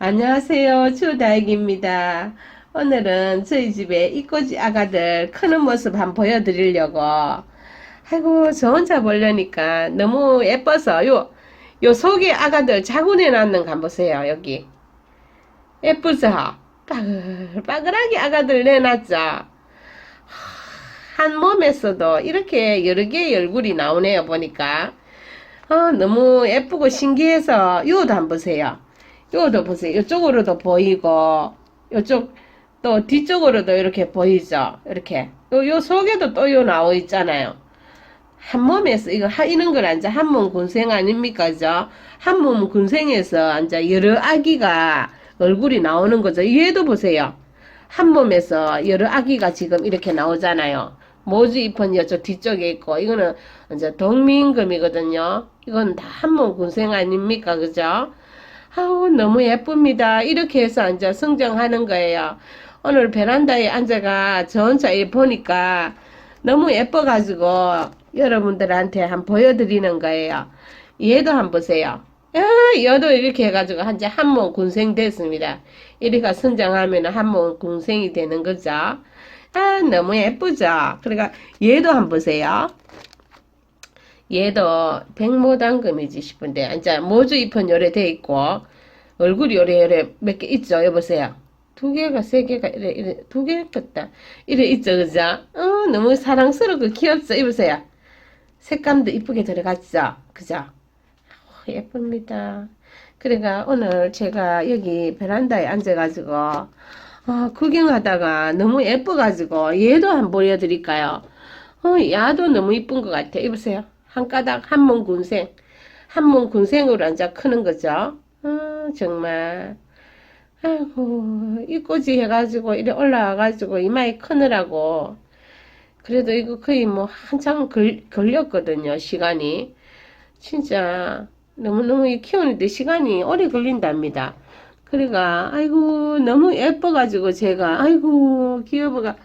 안녕하세요. 추다익입니다. 오늘은 저희 집에 이꼬지 아가들 크는 모습 한번 보여드리려고. 아이고, 저 혼자 보려니까 너무 예뻐서 요, 요 속에 아가들 자군해 놨는 거 한번 보세요. 여기. 예쁘죠? 빠글빠글하게 아가들 내놨죠? 한 몸에서도 이렇게 여러 개의 얼굴이 나오네요. 보니까. 어, 너무 예쁘고 신기해서 요도 한번 보세요. 요도 보세요. 이쪽으로도 보이고 요쪽 또 뒤쪽으로도 이렇게 보이죠. 이렇게 요, 요 속에도 또 요 나와 있잖아요. 한 몸에서 이거 하, 이런 걸 앉아 한 몸 군생 아닙니까? 죠? 한 몸 군생에서 앉아 여러 아기가 얼굴이 나오는 거죠. 얘도 보세요. 한 몸에서 여러 아기가 지금 이렇게 나오잖아요. 모주 잎은 이쪽 뒤쪽에 있고 이거는 이제 동민금이거든요. 이건 다 한 몸 군생 아닙니까? 그죠? 아우 너무 예쁩니다. 이렇게 해서 이제 성장하는 거예요. 오늘 베란다에 앉아가 저 혼자 이 보니까 너무 예뻐가지고 여러분들한테 한번 보여드리는 거예요. 얘도 한번 보세요. 아, 얘도 이렇게 해가지고 이제 한몸 군생 됐습니다. 이렇게 성장하면 한몸 군생이 되는 거죠. 아 너무 예쁘죠. 그러니까 얘도 한번 보세요. 얘도 백모당금이지 싶은데 이제 모주 잎은 요래 돼 있고 얼굴이 요래 요래 몇 개 있죠? 여보세요? 두 개가 세 개가 이래 이래 두개 같다. 이래 있죠? 그죠? 어 너무 사랑스럽고 귀엽죠? 이보세요? 색감도 이쁘게 들어갔죠? 그죠? 어, 예쁩니다. 그러니까 오늘 제가 여기 베란다에 앉아가지고 어, 구경하다가 너무 예뻐가지고 얘도 한번 보여드릴까요? 어, 야도 너무 이쁜 것 같아. 이보세요 한 가닥 한몸 군생 한몸 군생으로 앉아 크는 거죠. 아, 정말 아이고 이 꼬지 해가지고 이래 올라와가지고 이마에 크느라고 그래도 이거 거의 뭐 한참 걸, 걸렸거든요 시간이 진짜 너무너무 이 키우는데 시간이 오래 걸린답니다. 그러니까 아이고 너무 예뻐가지고 제가 아이고 귀여워가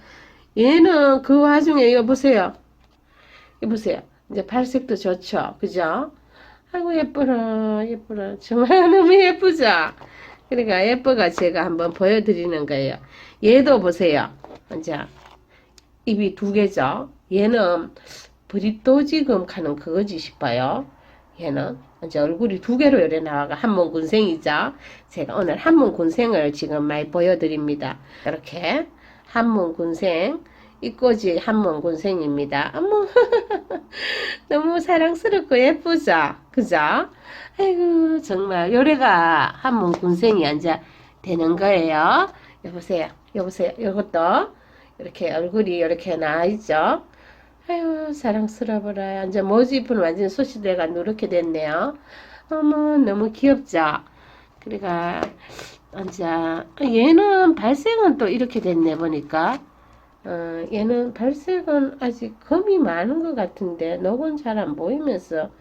얘는 그 와중에 이거 보세요. 이거 보세요. 이제 발색도 좋죠. 그죠? 아이고 예뻐라 예뻐라 정말 너무 예쁘죠? 그러니까 예뻐가 제가 한번 보여드리는 거예요. 얘도 보세요. 이제 입이 두 개죠. 얘는 브리또 지금 하는 그거지 싶어요. 얘는 이제 얼굴이 두 개로 이래 나와가 한몸 군생이죠. 제가 오늘 한몸 군생을 지금 많이 보여드립니다. 이렇게 한몸 군생 이꼬지 한몸 군생입니다. 어머 너무 사랑스럽고 예쁘죠? 그죠? 아이고 정말 요래가 한몸 군생이 앉아 되는 거예요. 여보세요. 여보세요. 요것도 이렇게 얼굴이 이렇게 나있죠? 아유 사랑스러워라. 이제 모집은 완전 소시대가 누렇게 됐네요. 어머 너무 귀엽죠? 그러니까 이제 얘는 발색은 또 이렇게 됐네 보니까 어, 얘는 발색은 아직 검이 많은 것 같은데 녹은 잘 안 보이면서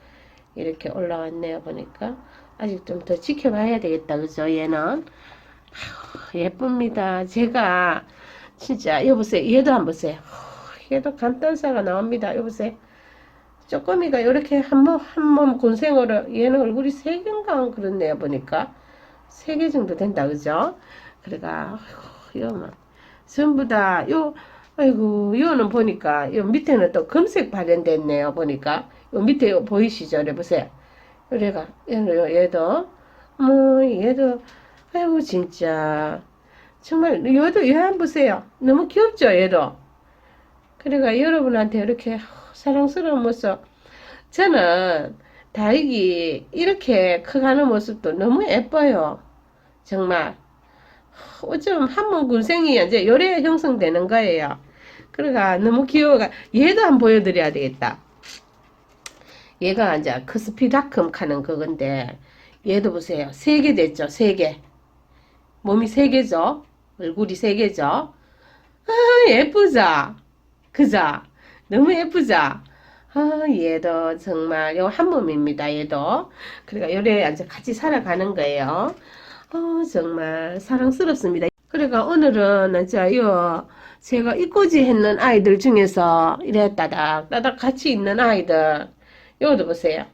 이렇게 올라왔네요 보니까. 아직 좀 더 지켜봐야 되겠다 그죠 얘는? 아휴, 예쁩니다. 제가 진짜 여보세요 얘도 한번 보세요. 얘도 간단사가 나옵니다 여보세요. 쪼꼬미가 이렇게 한몸 한몸 군생으로 얘는 얼굴이 세 개인가 그렇네요 보니까. 세 개 정도 된다 그죠? 그래가 아이고 이거 전부 다 요 아이고 요는 보니까 요 밑에는 또 금색 발현됐네요 보니까. 요 밑에 요 보이시죠? 이래 보세요. 그래가 얘는 얘도. 뭐 얘도. 아이고 진짜. 정말 얘도 얘 한번 보세요. 너무 귀엽죠 얘도? 그래가 여러분한테 이렇게 사랑스러운 모습. 저는 다육이 이렇게 커가는 모습도 너무 예뻐요. 정말 어쩜 한몸 군생이 이제 요래 형성되는 거예요. 그러니까 너무 귀여워가 얘도 한번 보여드려야 되겠다. 얘가 이제 크스피라큼 하는 그건데 얘도 보세요. 세 개 됐죠. 세 개. 몸이 세 개죠. 얼굴이 세 개죠. 아 예쁘죠. 그죠? 너무 예쁘죠? 아, 얘도 정말 요 한 몸입니다. 얘도. 그러니까 요래 이제 같이 살아가는 거예요. 어, 정말 사랑스럽습니다. 그러니까 오늘은 이제 요 제가 이꼬지 했는 아이들 중에서 이래 따닥 따닥 같이 있는 아이들 요도 보세요.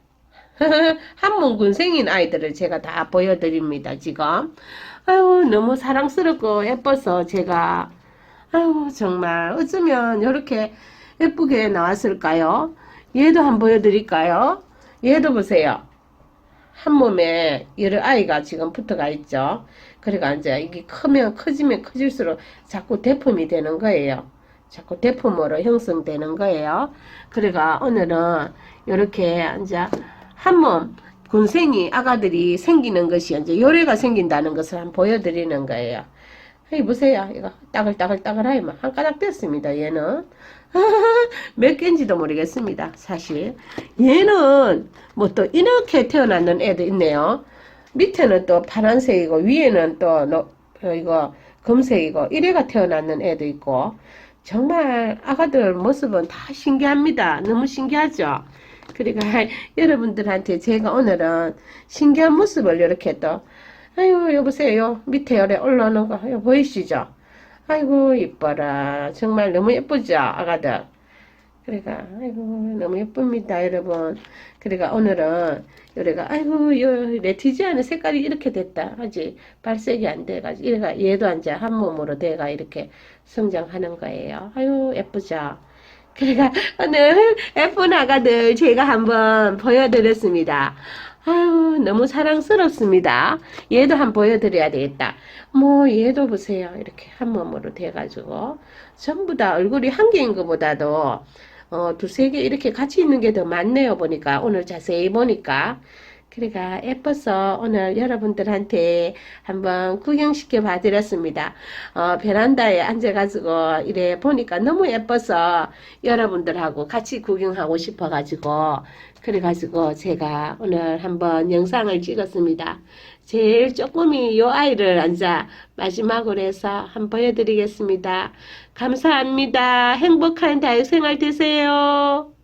한문군생인 아이들을 제가 다 보여드립니다, 지금. 아유, 너무 사랑스럽고 예뻐서 제가, 아유, 정말 어쩌면 이렇게 예쁘게 나왔을까요? 얘도 한번 보여드릴까요? 얘도 보세요. 한 몸에 여러 아이가 지금 붙어가 있죠. 그러니까 이제 이게 크면 커지면 커질수록 자꾸 대품이 되는 거예요. 자꾸 대품으로 형성되는 거예요. 그러니까 오늘은 이렇게 이제 한 몸 군생이 아가들이 생기는 것이 이제 요래가 생긴다는 것을 한번 보여드리는 거예요. 이 보세요. 이거 따글따글따글하게 한 가닥 됐습니다. 얘는 몇 개인지도 모르겠습니다. 사실 얘는 뭐 또 이렇게 태어났는 애도 있네요. 밑에는 또 파란색이고 위에는 또 노, 어, 이거 검색이고 이래가 태어났는 애도 있고 정말 아가들 모습은 다 신기합니다. 너무 신기하죠. 그러니까 여러분들한테 제가 오늘은 신기한 모습을 이렇게 또 아유 여보세요. 밑에 열에 올라오는 거 보이시죠? 아이고 이뻐라. 정말 너무 예쁘죠 아가들? 그러니까 아이고 너무 예쁩니다 여러분. 그러니까 오늘은 요래가 아이고 요 레티지아는 색깔이 이렇게 됐다. 하지 발색이 안 돼가지고 이래가 얘도 이제 한 몸으로 돼가 이렇게 성장하는 거예요. 아유 예쁘죠? 그러니까 오늘 예쁜 아가들 제가 한번 보여드렸습니다. 아유 너무 사랑스럽습니다. 얘도 한번 보여드려야 되겠다. 뭐 얘도 보세요. 이렇게 한 몸으로 돼가지고 전부 다 얼굴이 한 개인 것보다도 어, 두세 개 이렇게 같이 있는 게 더 많네요. 보니까 오늘 자세히 보니까 그러니까 예뻐서 오늘 여러분들한테 한번 구경시켜 봐 드렸습니다. 어, 베란다에 앉아가지고 이래 보니까 너무 예뻐서 여러분들하고 같이 구경하고 싶어가지고 그래가지고 제가 오늘 한번 영상을 찍었습니다. 제일 조금이 요 아이를 앉아 마지막으로 해서 한번 보여드리겠습니다. 감사합니다. 행복한 다육생활 되세요.